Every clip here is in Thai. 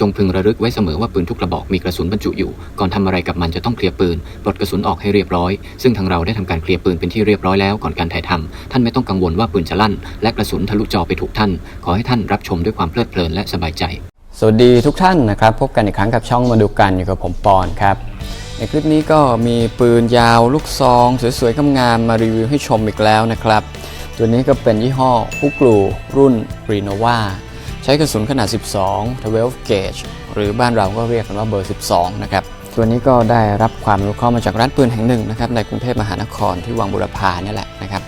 จงพึงระลึกไว้เสมอว่าปืนทุกกระบอกมีกระสุนบรรจุอยู่ ก่อนทำอะไรกับมันจะต้องเคลียร์ปืนปลดกระสุนออกให้เรียบร้อย ซึ่งทางเราได้ทำการเคลียร์ปืนเป็นที่เรียบร้อยแล้วก่อนการถ่ายทำท่านไม่ต้องกังวลว่าปืนจะลั่น และกระสุนทะลุจอไปถูกท่าน ขอให้ท่านรับชมด้วยความเพลิดเพลินและสบายใจ สวัสดีทุกท่านนะครับ พบกันอีกครั้งกับช่องมาดูกันอยู่กับผมปอนครับในคลิปนี้ก็มีปืนยาวลูกซอง สวยๆงามๆมารีวิวให้ชมอีกแล้วนะครับ ตัวนี้ก็เป็นยี่ห้อฮุกลูรุ่น r e n o v a ใช้กระสุนขนาด 12 12 gauge หรือบ้านเราก็เรียกกันว่าเบอร์ 12 นะครับ ตัวนี้ก็ได้รับความรู้ข้อมาจากร้านปืนแห่งหนึ่งนะครับในกรุงเทพมหานครที่วังบุรพานี่แหละนะครับ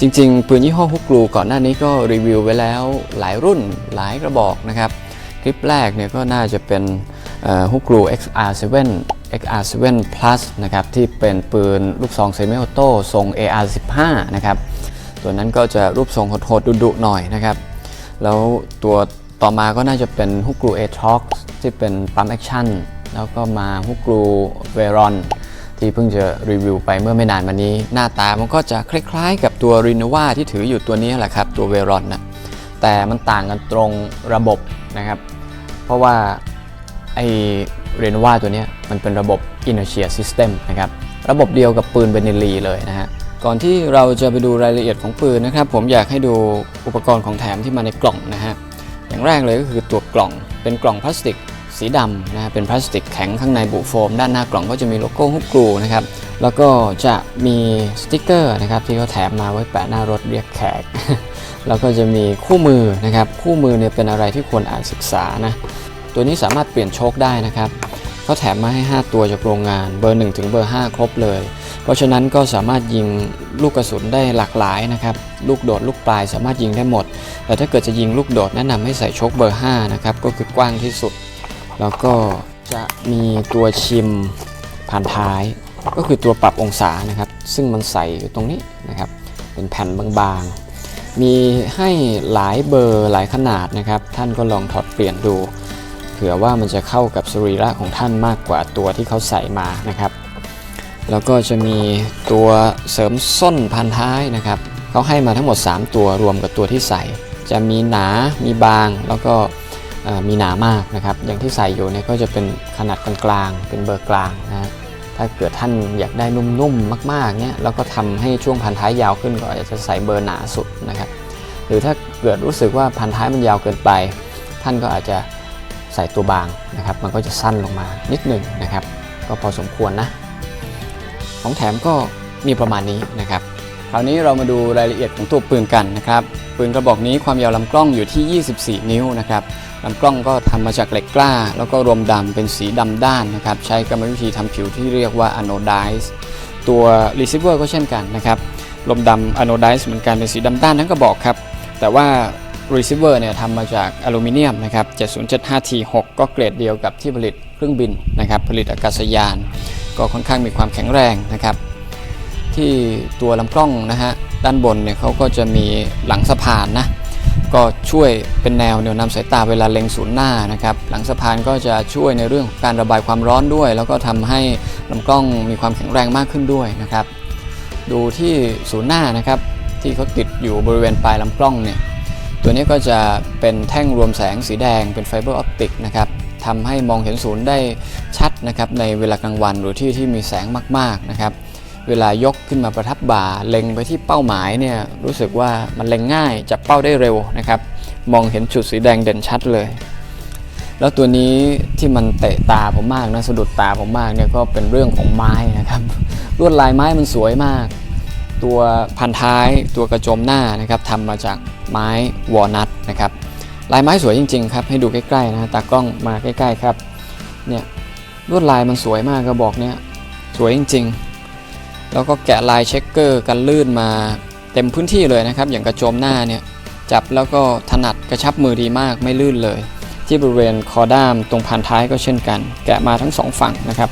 จริงๆ ปืนยี่ห้อฮุกกลูก่อนหน้านี้ก็รีวิวไว้แล้วหลายรุ่นหลายกระบอกนะครับ คลิปแรกเนี่ยก็น่าจะเป็นฮุกกลู XR7 XR7 Plus นะครับที่เป็นปืนลูกซองเซมิออโต้ทรง AR15 นะครับตัวนั้นก็จะรูปทรงหดๆดุๆหน่อยนะครับ แล้วตัวต่อมาก็น่าจะเป็นฮุกกลู a t o x ที่เป็นปั๊มแอคชั่นแล้วก็มาฮุกกลูเวรอนที่เพิ่งจะรีวิวไปเมื่อไม่นานมานี้ หน้าตามันก็จะคล้ายๆ กับตัว r e n o v a ที่ถืออยู่ตัวนี้แหละครับ ตัวเวรอนนะแต่มันต่างกันตรงระบบนะครับ เพราะว่าไอเรโนวาตัวนี้มันเป็นระบบ inertia system นะครับ ระบบเดียวกับปืนเบเนลีเลยนะฮะ ก่อนที่เราจะไปดูรายละเอียดของปืนนะครับ ผมอยากให้ดูอุปกรณ์ของแถมที่มาในกล่องนะฮะอย่างแรกเลยก็คือตัวกล่องเป็นกล่องพลาสติก สีดำนะฮะเป็นพลาสติกแข็งข้างในบุโฟม ด้านหน้ากล่องก็จะมีโลโก้ฮุกกรูนะครับแล้วก็จะมีสติกเกอร์นะครับที่เขาแถมมาไว้แปะหน้ารถเรียกแขก แล้วก็จะมีคู่มือนะครับคู่มือเนี่ยเป็นอะไรที่ควรอ่านศึกษานะตัวนี้สามารถเปลี่ยนโชคได้นะครับเขาแถมมาให้ 5 ตัวจากโรงงานเบอร์ 1 ถึงเบอร์ 5 ครบเลย เพราะฉะนั้นก็สามารถยิงลูกกระสุนได้หลากหลายนะครับ ลูกโดดลูกปลายสามารถยิงได้หมด แต่ถ้าเกิดจะยิงลูกโดดแนะนำให้ใส่ชคเบอร์ 5 นะครับ ก็คือกว้างที่สุด แล้วก็จะมีตัวชิมผ่านท้าย ก็คือตัวปรับองศานะครับ ซึ่งมันใส่อยู่ตรงนี้นะครับ เป็นแผ่นบางๆ มีให้หลายเบอร์หลายขนาดนะครับ ท่านก็ลองถอดเปลี่ยนดู เผื่อว่ามันจะเข้ากับสรีระของท่านมากกว่าตัวที่เขาใส่มานะครับ แล้วก็จะมีตัวเสริมส้นพันท้ายนะครับเขาให้มาทั้งหมด 3 ตัวรวมกับตัวที่ใส่ จะมีหนา มีบาง แล้วก็มีหนามากนะครับ อย่างที่ใส่อยู่เนี่ยก็จะเป็นขนาดกลางๆ เป็นเบอร์กลางนะฮะถ้าเกิดท่านอยากได้นุ่มๆ มากๆเนี่ยแล้วก็ทำให้ช่วงพันท้ายยาวขึ้นก็อาจจะใส่เบอร์หนาสุดนะครับ หรือถ้าเกิดรู้สึกว่าพันท้ายมันยาวเกินไป ท่านก็อาจจะใส่ตัวบางนะครับ มันก็จะสั้นลงมานิดหนึ่งนะครับ ก็พอสมควรนะ ของแถมก็มีประมาณนี้นะครับ คราวนี้เรามาดูรายละเอียดของตัวปืนกันนะครับ ปืนกระบอกนี้ความยาวลำกล้องอยู่ที่ 24 นิ้วนะครับลำกล้องก็ทำมาจากเหล็กกล้า แล้วก็รวมดำเป็นสีดำด้านนะครับ ใช้กรรมวิธีทำผิวที่เรียกว่า anodize ตัว receiver ก็เช่นกันนะครับลมดำ anodize เหมือนกันเป็นสีดำด้านทั้งกระบอกครับ แต่ว่า receiver เนี่ยทำมาจากอลูมิเนียมนะครับ 7075T6 ก็เกรดเดียวกับที่ผลิตเครื่องบินนะครับ ผลิตอากาศยาน ก็ค่อนข้างมีความแข็งแรงนะครับ ที่ตัวลำกล้องนะฮะด้านบนเนี่ยเขาก็จะมีหลังสะพานนะก็ช่วยเป็นแนวแนวนำสายตาเวลาเล็งศูนย์หน้านะครับหลังสะพานก็จะช่วยในเรื่องของการระบายความร้อนด้วย แล้วก็ทำให้ลำกล้องมีความแข็งแรงมากขึ้นด้วยนะครับ ดูที่ศูนย์หน้านะครับที่เขาติดอยู่บริเวณปลายลำกล้องเนี่ยตัวนี้ก็จะเป็นแท่งรวมแสงสีแดงเป็นไฟเบอร์ออปติกนะครับ ทำให้มองเห็นศูนย์ได้ชัดนะครับในเวลากลางวันหรือที่ที่มีแสงมากๆนะครับ เวลายกขึ้นมาประทับบ่าเล็งไปที่เป้าหมายเนี่ยรู้สึกว่ามันเล็งง่ายจับเป้าได้เร็วนะครับ มองเห็นจุดสีแดงเด่นชัดเลย แล้วตัวนี้ที่มันเตะตาผมมากนะสะดุดตาผมมากเนี่ยก็เป็นเรื่องของไม้นะครับลวดลายไม้มันสวยมาก ตัวพันท้ายตัวกระโจมหน้านะครับทำมาจากไม้วอลนัทนะครับ ลายไม้สวยจริงๆครับให้ดูใกล้ๆนะตากล้องมาใกล้ๆครับเนี่ยลวดลายมันสวยมากกระบอกเนี่ยสวยจริงๆ แล้วก็แกะลายเช็คเกอร์กันลื่นมาเต็มพื้นที่เลยนะครับ อย่างกระโจมหน้าเนี่ยจับแล้วก็ถนัดกระชับมือดีมากไม่ลื่นเลย ที่บริเวณคอด้ามตรงพันท้ายก็เช่นกัน แกะมาทั้งสองฝั่งนะครับ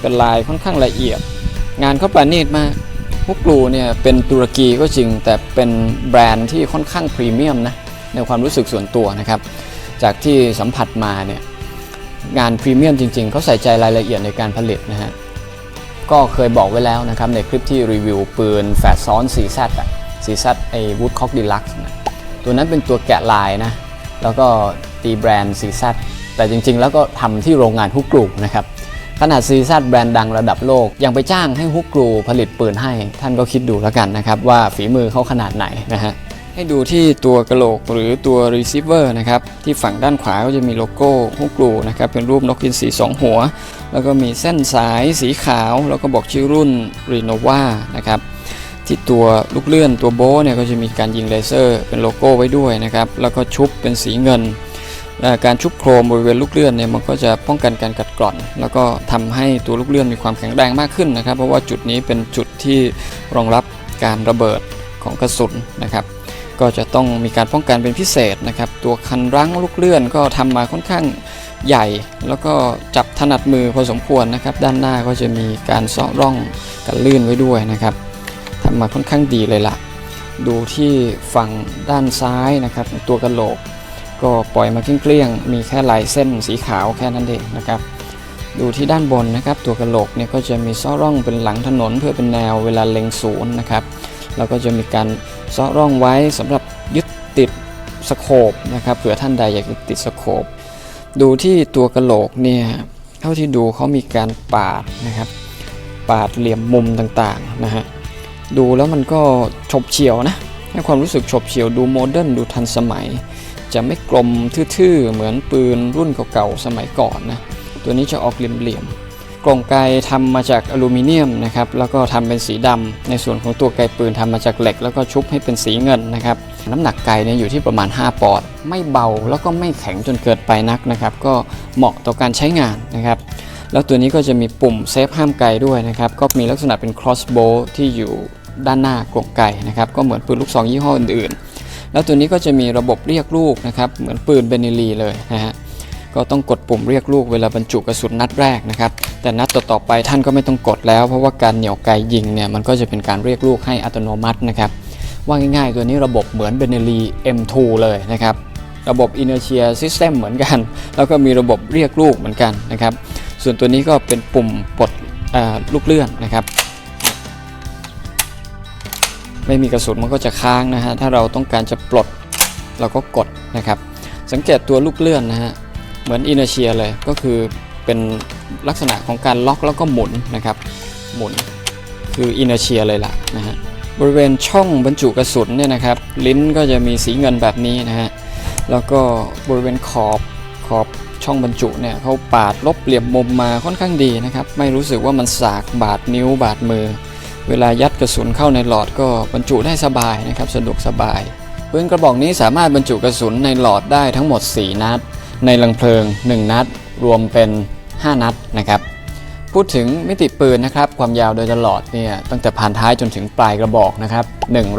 เป็นลายค่อนข้างละเอียด งานเขาประณีตมากฮุกกลูเนี่ยเป็นตุรกีก็จริงแต่เป็นแบรนด์ที่ค่อนข้างพรีเมียมนะ ในความรู้สึกส่วนตัวนะครับ จากที่สัมผัสมาเนี่ยงานพรีเมียมจริงๆเขาใส่ใจรายละเอียดในการผลิตนะฮะก็เคยบอกไว้แล้วนะครับในคลิปที่รีวิวปืนแฝดซ้อน 4Z อะ 4Z ไอ้ Woodcock Deluxe นะตัวนั้นเป็นตัวแกะลายนะ แล้วก็ตีแบรนด์ 4Z แต่จริงๆ แล้วก็ทำที่โรงงานฮุกกลูนะครับขนาด 4Z แบรนด์ดังระดับโลก ยังไปจ้างให้ฮุกกลูผลิตปืนให้ ท่านก็คิดดูแล้วกันนะครับ ว่าฝีมือเขาขนาดไหนนะฮะ ให้ดูที่ตัวกระโหลกหรือตัว receiver นะครับ ที่ฝั่งด้านขวาก็จะมีโลโก้ฮุกกลูนะครับ เป็นรูปนกอินทรีสองหัว แล้วก็มีเส้นสายสีขาว แล้วก็บอกชื่อรุ่น Renova นะครับที่ตัวลูกเลื่อนตัวโบ้เนี่ยก็จะมีการยิงเลเซอร์เป็นโลโก้ไว้ด้วยนะครับ แล้วก็ชุบเป็นสีเงิน การชุบโครมบริเวณลูกเลื่อนเนี่ยมันก็จะป้องกันการกัดกร่อน แล้วก็ทำให้ตัวลูกเลื่อนมีความแข็งแรงมากขึ้นนะครับ เพราะว่าจุดนี้เป็นจุดที่รองรับการระเบิดของกระสุนนะครับ ก็จะต้องมีการป้องกันเป็นพิเศษนะครับ ตัวคันรั้งลูกเลื่อนก็ทำมาค่อนข้างใหญ่ แล้วก็จับถนัดมือพอสมควรนะครับ ด้านหน้าก็จะมีการซาะร่องกันลื่นไว้ด้วยนะครับทำมาค่อนข้างดีเลยล่ะ ดูที่ฝั่งด้านซ้ายนะครับ ตัวกระโหลก ก็ปล่อยมาเกลี้ยงๆมีแค่ลายเส้นสีขาวแค่นั้นเองนะครับดูที่ด้านบนนะครับ ตัวกระโหลกเนี่ยก็จะมีซาะร่องเป็นหลังถนนเพื่อเป็นแนวเวลาเล็งศูนย์นะครับแล้วก็จะมีการ ซาะร่องไว้สำหรับยึดติดสโคปนะครับเผื่อท่านใดอยากจะติดสโคปดูที่ตัวกระโหลกเนี่ยเท่าที่ดูเขามีการปาดนะครับ ปาดเหลี่ยมมุมต่างๆนะฮะดูแล้วมันก็ฉบเฉียวนะให้ความรู้สึกฉบเฉียวดูโมเดิร์นดูทันสมัย จะไม่กลมทื่อๆ เหมือนปืนรุ่นเก่าๆ สมัยก่อนนะ ตัวนี้จะออกเหลี่ยมๆ ล่องไกทำมาจากอลูมิเนียมนะครับแล้วก็ทำเป็นสีดำในส่วนของตัวไกปืนทำมาจากเหล็ก แล้วก็ชุบให้เป็นสีเงินนะครับน้ำหนักไกเนี่ยอยู่ที่ประมาณ 5 ปอนด์ไม่เบาแล้วก็ไม่แข็งจนเกินไปนักนะครับก็เหมาะต่อการใช้งานนะครับแล้วตัวนี้ก็จะมีปุ่มเซฟห้ามไกด้วยนะครับก็มีลักษณะเป็น crossbow ที่อยู่ด้านหน้ากลองไกนะครับก็เหมือนปืนลูกซองยี่ห้ออื่นๆ แล้วตัวนี้ก็จะมีระบบเรียกลูกนะครับเหมือนปืนเบนิลีเลยนะฮะ ก็ต้องกดปุ่มเรียกลูกเวลาบรรจุกระสุนนัดแรกนะครับ แต่นัดต่อๆไปท่านก็ไม่ต้องกดแล้ว เพราะว่าการเหนี่ยวไกยิงเนี่ยมันก็จะเป็นการเรียกลูกให้อัตโนมัตินะครับ ว่าง่ายๆ ตัวนี้ระบบเหมือนเบนเนลี M2 เลยนะครับ ระบบ Inertia System เหมือนกัน แล้วก็มีระบบเรียกลูกเหมือนกันนะครับ ส่วนตัวนี้ก็เป็นปุ่มปลดลูกเลื่อนนะครับไม่มีกระสุนมันก็จะค้างนะฮะ ถ้าเราต้องการจะปลดเราก็กดนะครับ สังเกตตัวลูกเลื่อนนะฮะ เหมือนอินเนเชียเลยก็คือเป็นลักษณะของการล็อกแล้วก็หมุนนะครับ หมุนคืออินเนเชียเลยล่ะนะฮะบริเวณช่องบรรจุกระสุนเนี่ยนะครับ ลิ้นก็จะมีสีเงินแบบนี้นะฮะแล้วก็บริเวณขอบขอบช่องบรรจุเนี่ยเขาปาดลบเหลี่ยมมุมมาค่อนข้างดีนะครับ ไม่รู้สึกว่ามันสากบาดนิ้วบาดมือ เวลายัดกระสุนเข้าในหลอดก็บรรจุได้สบายนะครับ สะดวกสบายปืนกระบอกนี้สามารถบรรจุกระสุนในหลอดได้ทั้งหมด 4 นัด ในลังเพลิง 1 นัด รวมเป็น 5 นัดนะครับ พูดถึงมิติปืนนะครับ ความยาวโดยตลอดเนี่ยตั้งแต่ผ่านท้ายจนถึงปลายกระบอกนะครับ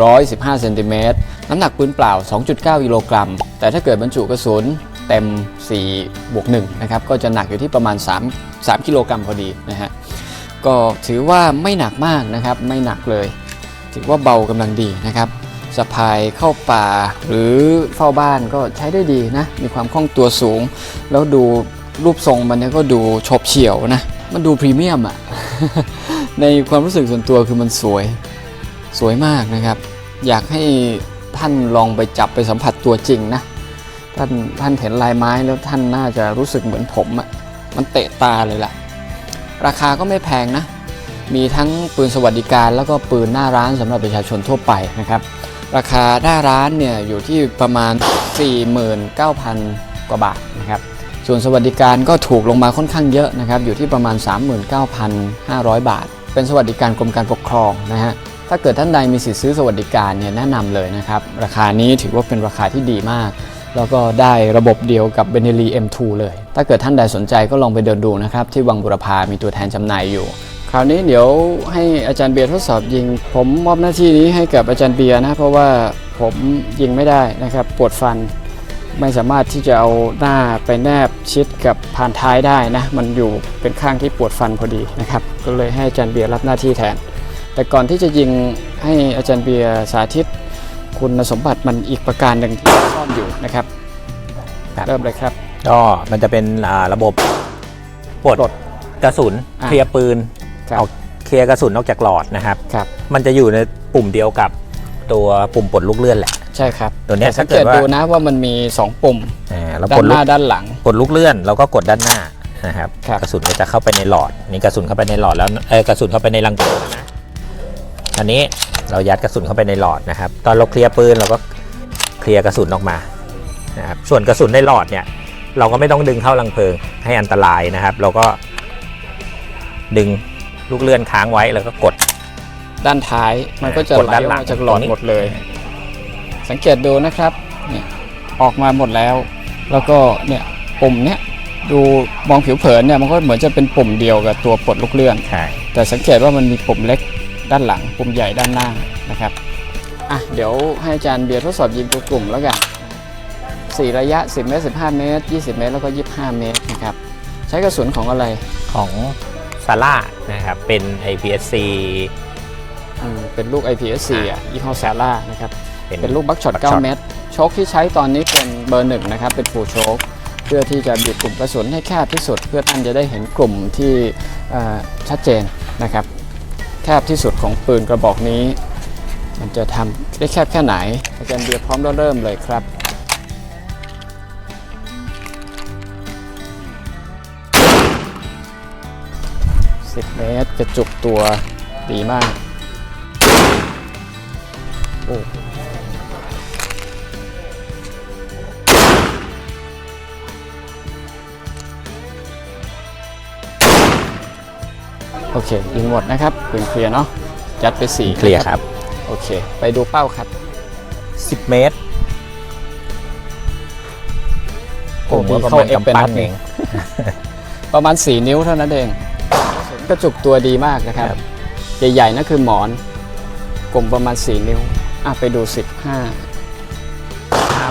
115เซนติเมตรน้ำหนักปืนเปล่า 2.9กิโลกรัม แต่ถ้าเกิดบรรจุกระสุนเต็ม4บวก1นะครับ ก็จะหนักอยู่ที่ประมาณ 3 3กิโลกรัมพอดีนะฮะ ก็ถือว่าไม่หนักมากนะครับ ไม่หนักเลย ถือว่าเบากำลังดีนะครับ สะพายเข้าป่า หรือเฝ้าบ้านก็ใช้ได้ดีนะ มีความคล่องตัวสูง แล้วดูรูปทรงมันเนี่ยก็ดูฉบเฉี่ยวนะ มันดูพรีเมียมอะในความรู้สึกส่วนตัวคือมันสวยสวยมากนะครับ อยากให้ท่านลองไปจับไปสัมผัสตัวจริงนะ ท่านท่านเห็นลายไม้แล้วท่านน่าจะรู้สึกเหมือนผมอะมันเตะตาเลยล่ะ ราคาก็ไม่แพงนะ มีทั้งปืนสวัสดิการแล้วก็ปืนหน้าร้านสำหรับประชาชนทั่วไปนะครับ ราคาหน้าร้านเนี่ยอยู่ที่ประมาณ 49,000 กว่าบาทนะครับส่วนสวัสดิการก็ถูกลงมาค่อนข้างเยอะนะครับอยู่ที่ประมาณ 39,500 บาท เป็นสวัสดิการกรมการปกครองนะฮะถ้าเกิดท่านใดมีสิทธิ์ซื้อสวัสดิการเนี่ยแนะนำเลยนะครับราคานี้ถือว่าเป็นราคาที่ดีมาก แล้วก็ได้ระบบเดียวกับ b e n e l i M2 เลย ถ้าเกิดท่านใดสนใจก็ลองไปเดินดูนะครับที่วังบุรพามีตัวแทนจำหน่ายอยู่ คราวนี้เดี๋ยวให้อาจารย์เบียร์ทดสอบยิง ผมมอบหน้าที่นี้ให้กับอาจารย์เบียร์นะเพราะว่าผมยิงไม่ได้นะครับปวดฟันไม่สามารถที่จะเอาหน้าไปแนบชิดกับผ่านท้ายได้นะ มันอยู่เป็นข้างที่ปวดฟันพอดีนะครับ ก็เลยให้อาจารย์เบียร์รับหน้าที่แทนแแต่ก่อนที่จะยิงให้อาจารย์เบียร์สาธิต คุณสมบัติมันอีกประการหนึ่งที่ซ่อนอยู่นะครับครับเริ่มเลยครับ ก็มันจะเป็นอ่าระบบปลดปลดกระสุนอ่าเคลียร์ปืน ครับเอาเคลียร์กระสุนออกจากหลอดนะครับ ครับ มันจะอยู่ในปุ่มเดียวกับตัวปุ่มปลดลูกเลื่อนแหละ ใช่ครับตัวเนี้ยแต่สังเกตถ้าเกิดว่า ดูนะว่ามันมี 2 ปุ่ม อ่าเราด้าปลนดหลูน้ากด้านหลังปลดลูกเลื่อนเราก็กดด้านหน้านะครับครับ กระสุนก็จะเข้าไปในหลอดนี่กระสุนเข้าไปในหลอดแล้วเออกระสุนเข้าไปในรังปืนนะอันนี้เรายัดกระสุนเข้าไปในหลอดนะครับ ตอนเราเคลียร์ปืนเราก็เคลียร์กระสุนออกมานะครับส่วนกระสุนในหลอดเนี่ย เราก็ไม่ต้องดึงเข้ารังเพลิงให้อันตรายนะครับ เราก็ดึง ลูกเลื่อนค้างไว้แล้วก็กด ด้านท้ายมันก็จะกดไหลด้านออกหลังมาจากหลอดตรงนี้หมดเลย สังเกตดูนะครับเนี่ยออกมาหมดแล้ว แล้วก็เนี่ยปุ่มเนี้ยดูมองผิวเผินเนี่ยมันก็เหมือนจะเป็นปุ่มเดียวกับตัวปลดลูกเลื่อนใช่แต่สังเกตว่ามันมีปุ่มเล็กด้านหลัง ปุ่มใหญ่ด้านหน้านะครับอะเดี๋ยวให้อาจารย์เบียร์ทดสอบยิงตัวกลุ่มแล้วกันสี่ระยะ 10 เมตร 15 เมตร 20 เมตร แล้วก็ 25 เมตรนะครับ ใช้กระสุนของอะไร ของ ซาร่านะครับเป็น IPSC อืมเป็นลูก IPSC อะยี่ห้อซาร่านะครับเป็นเป็นลูกบัคช็อต buckshot 9 เมตร โชคที่ใช้ตอนนี้เป็นเบอร์หนึ่งนะครับ เป็นฟูลโชค เพื่อที่จะบีบกลุ่มกระสุนให้แคบที่สุด เพื่อท่านจะได้เห็นกลุ่มที่เอ่อชัดเจนนะครับ แคบที่สุดของปืนกระบอกนี้ มันจะทำได้แคบแค่ไหนอาจารย์เบียร์พร้อมแล้วเริ่มเลยครับ 10 เมตรกระจุกตัวดีมาก โอ้โอเคยิงหมดนะครับปืนเคลียร์เนาะยัดไปสี่เคลียร์ครับ โอเค ไปดูเป้าครับ 10 เมตรโอ้ผมว่ามีประเข้ามาณเอฟเป็นกำปั้นันดหเอนึ่งงประมาณ 4 นิ้วเท่านั้นเอง กระจุกตัวดีมากนะครับครับ ใหญ่ๆนั่นคือหมอนกลมประมาณ 4 นิ้วอะไปดู5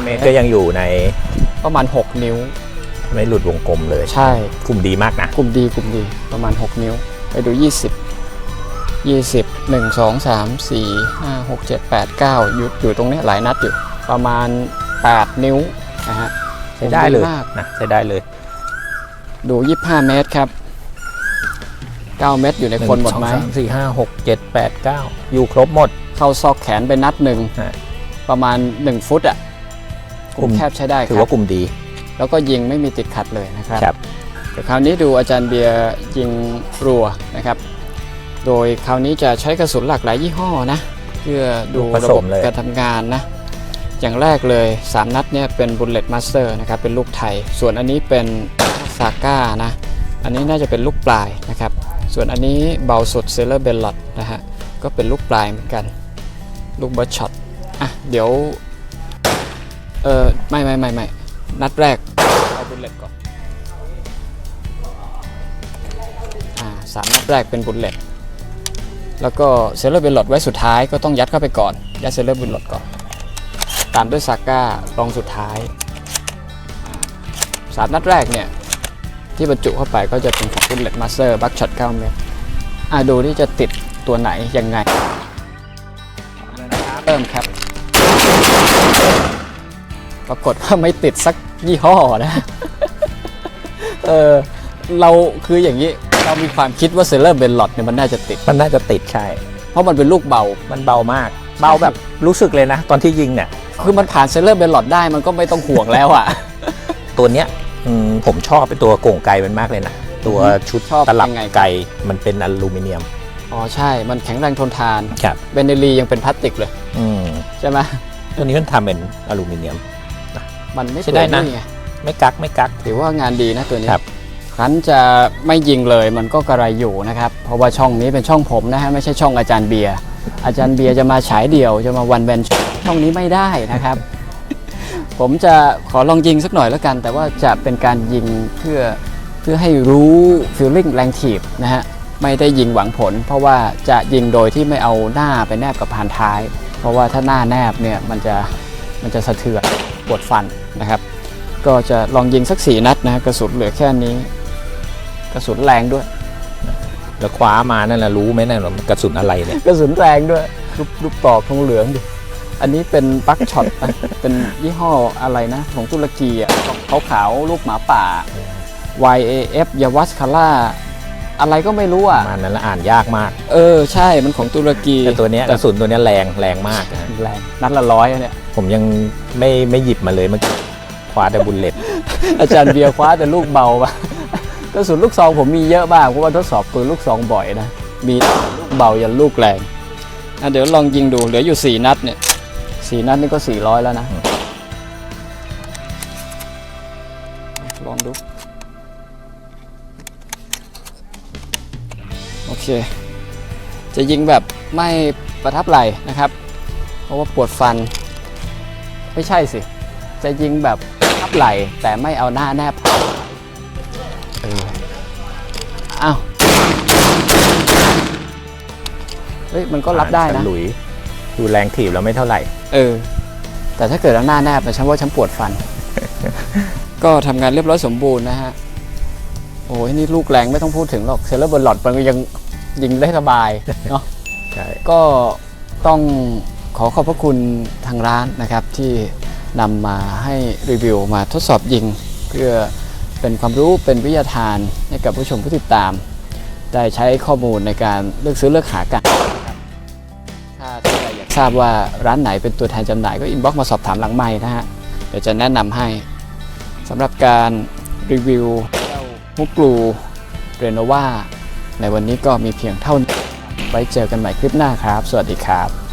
เมตรก็ยังอยู่ใน15ประมาณ 6 นิ้ว ไม่หลุดวงกลมเลย ใช่กลุ่มดีมากนะกลุ่มดีกลุ่มดีประมาณ 6 นิ้ว ไปดู 20 20 1 2 3 4 5 6 7 8 9 อยู่อยู่ตรงเนี้ยหลายนัดอยู่ ประมาณ 8 นิ้วนะฮะใช้ได้เลยมากนะใช้ได้เลย ดู 25 เมตรครับ 9 เมตรอยู่ในคนหมดไหมสามสี่ห้าหกเจ็ดแปดเก้าอยู่ครบหมด เข้าซอกแขนไปนัดหนึ่งฮะประมาณ 1 ฟุตอะกลุ่มกลุ่มแคบใช้ได้คถือรัว่าบกลุ่มดี แล้วก็ยิงไม่มีติดขัดเลยนะครับครับเดี๋ยวคราวนี้ดูอาจารย์เบียร์ยิงรัวนะครับ โดยคราวนี้จะใช้กระสุนหลากหลายยี่ห้อนะเพื่อดูผระสบบมเลยการทำงานนะอย่างแรกเลย 3 นัดเนี่ยเป็น Bullet Master นะครับเป็นลูกไทย ส่วนอันนี้เป็นซาก้านะ อันนี้น่าจะเป็นลูกปลายนะครับ ส่วนอันนี้เบาสุด Sailor Bellot นะฮะ ก็เป็นลูกปลายเหมือนกัน ลูกเบิร์ช็อตอะ เดี๋ยว เออไม่ไม่ไม่ไม่นัดแรก เอาบุลเลตก่อน อ่าสามนัดแรกเป็นบุลเลตแล้วก็เซเลอร์เบลลอดไว้สุดท้ายก็ต้องยัดเข้าไปก่อน ยัดเซเลอร์เบลลอดก่อน ตามด้วยซาก้ารองสุดท้ายสามนัดแรกเนี่ย ที่บรรจุเข้าไปก็จะเป็นของบุลเลตมาสเตอร์บัคช็อต9เมตรอ่าดูที่จะติดตัวไหนยังไงเริ่มครับ ปรากฏว่าไม่ติดสักยี่ห้อนะ เออเราคืออย่างนี้เรามีความคิดว่าเซเลอร์เบนลอดเนี่ยมันน่าจะติด มันน่าจะติดใช่ เพราะมันเป็นลูกเบา มันเบามาก เบาแบบรู้สึกเลยนะ ตอนที่ยิงเนี่ย คือมันผ่านเซเลอร์เบนลอดได้มันก็ไม่ต้องห่วงแล้วอะ ตัวเนี้ย อืมผมชอบเป็นตัวโก่งไกมันมากเลยนะ ตัวชุดชอบตลับยังไงครับไกมันเป็นอลูมิเนียม อ๋อใช่ มันแข็งแรงทนทาน ครับ เบนเนลียังเป็นพลาสติกเลย อืมใช่ไหมตัวนี้มันทำเป็นอลูมิเนียม มันไม่ใช้ได้นะเปื่อยไงไม่กักไม่กัก ถือว่างานดีนะตัวนี้ครับ ครั้นจะไม่ยิงเลยมันก็กระไรอยู่นะครับ เพราะว่าช่องนี้เป็นช่องผมนะฮะไม่ใช่ช่องอาจารย์เบียร์อาจารย์เบียร์จะมาฉายเดี่ยวจะมาวันแบนช่องนี้ไม่ได้นะครับ ผมจะขอลองยิงสักหน่อยแล้วกัน แต่ว่าจะเป็นการยิงเพื่อเพื่อให้รู้ฟีลลิ่งแรงถีบนะฮะไม่ได้ยิงหวังผล เพราะว่าจะยิงโดยที่ไม่เอาหน้าไปแนบกับพานท้าย เพราะว่าถ้าหน้าแนบเนี่ยมันจะมันจะสะเทือนปวดฟันนะครับ ก็จะลองยิงสักสี่นัดนะฮะกระสุนเหลือแค่นี้ กระสุนแรงด้วย แล้วคว้ามานั่นแหละรู้ไหมนั่นว่ากระสุนอะไรเนี่ยกระสุนแรงด้วยรูปรูปตอกทองเหลืองดิ อันนี้เป็นปักช็อตนะเป็นยี่ห้ออะไรนะ ของตุรกีอะขาวขาวๆลูกหมาป่า YAF ยาวัสคาร่าอะไรก็ไม่รู้ปอะระมาณนั้นแล้วอ่านยากมาก เออใช่มันของตุรกีแต่ตัวเนี้ยกระสุนตัวเนี้ยแรงแรงมากนะฮะแรงนัดละร้อยอะเนี่ย ผมยังไม่ไม่หยิบมาเลยเมื่อกี้คว้าแต่บุลเลตอาจารย์เบียร์คว้าแต่ลูกเบาปะกระสุนลูกซองผมมีเยอะมากเพราะว่าทดสอบปืนลูกซองบ่อยนะมีลูกเบายันลูกแรงอะเดี๋ยวลองยิงดูเหลืออยู่ 4 นัดเนี่ย สี่นัดนี่ก็ 400 แล้วนะ ลองดู โอเค จะยิงแบบไม่ประทับไหลนะครับ เพราะว่าปวดฟัน ไม่ใช่สิ จะยิงแบบประทับไหลแต่ไม่เอาหน้าแนบเอออ้าว เฮ้ย มันก็รับได้นะหลุย ดูแรงถีบแล้วไม่เท่าไหร่ เออ แต่ถ้าเกิดเอาหน้าแนบนะฉันว่าฉันปวดฟัน ก็ทำงานเรียบร้อยสมบูรณ์นะฮะ โอ้ยนี่ลูกแรงไม่ต้องพูดถึงหรอกเซเลอร์เบอร์หลอดมันก็ยังยิงได้สบายเนาะ ใช่ ก็ต้องขอขอบพระคุณทางร้านนะครับที่นำมาให้รีวิวมาทดสอบยิง เพื่อเป็นความรู้เป็นวิทยาทานให้กับผู้ชมผู้ติดตาม ได้ใช้ข้อมูลในการเลือกซื้อเลือกหากันนะครับถ้า ทราบว่าร้านไหนเป็นตัวแทนจำหน่ายก็อินบ็อกมาสอบถามหลังไม้นะฮะ เดี๋ยวจะแนะนำให้สำหรับการรีวิวเจ้ามุกลูเรโนวาในวันนี้ก็มีเพียงเท่านี้ไว้เจอกันใหม่คลิปหน้าครับ สวัสดีครับ